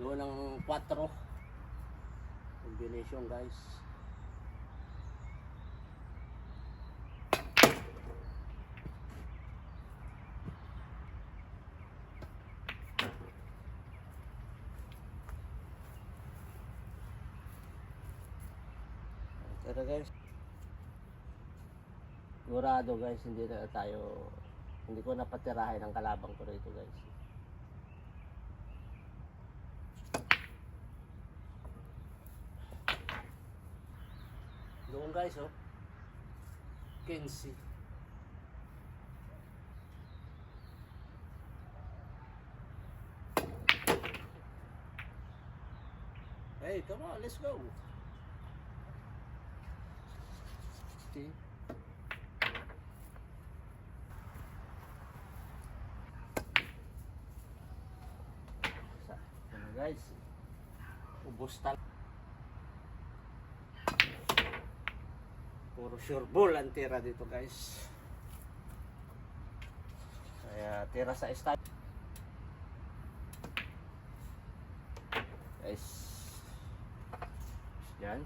Doon ng 4. Combination guys. Pero guys, sigurado guys, hindi na tayo, hindi ko napatirahin ang kalabang ko rito guys. Doon guys, oh. Kenzie. Hey, come on, let's go. See? Guys, ubos tal. Puro sure ball ang tira dito guys. Kaya tira sa start. Guys. Yan.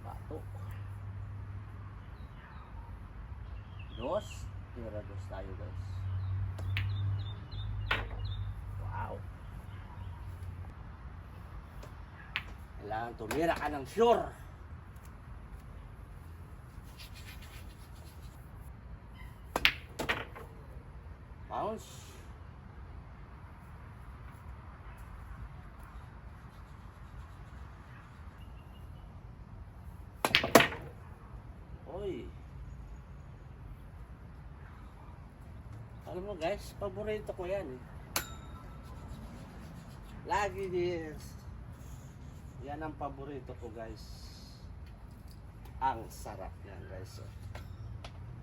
Bato. Dos. Tira dos tayo guys. Wow. Kailangan tumira ka ng sure. Bounce. Oy. Alam mo guys, paborito ko yan eh. Lagi this. Yan ang paborito ko guys. Ang sarap yan guys. oh.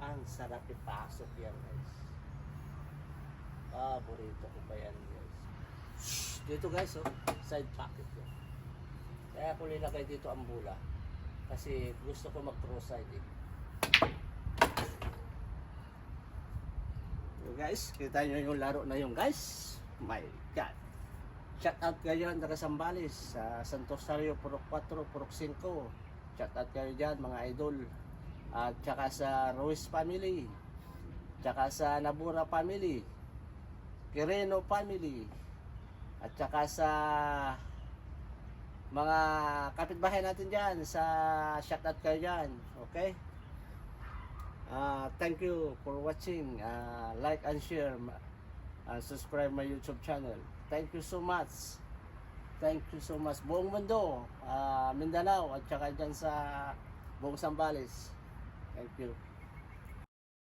Ang sarap ipasok yan guys. Paborito ko pa yan guys. Dito guys oh, side pocket yan. Kaya ko nilagay dito ang bula. Kasi gusto ko mag-cross side eh. So guys, kita nyo yung laro na yung guys. My God. Shout out kayo ng Sambales sa Santos Rosario, Purok 4, Purok 5. Shout out kayo dyan mga idol. At saka sa Ruiz family. Tsaka sa Nabura family. Quireno family. At saka sa mga kapitbahay natin dyan sa shout out kayo dyan. Okay? Uh, thank you for watching. Uh, like and share. Uh, subscribe my YouTube channel. Thank you so much. Thank you so much. Buong mundo, uh, Mindanao at saka dyan sa buong Sambales. Thank you.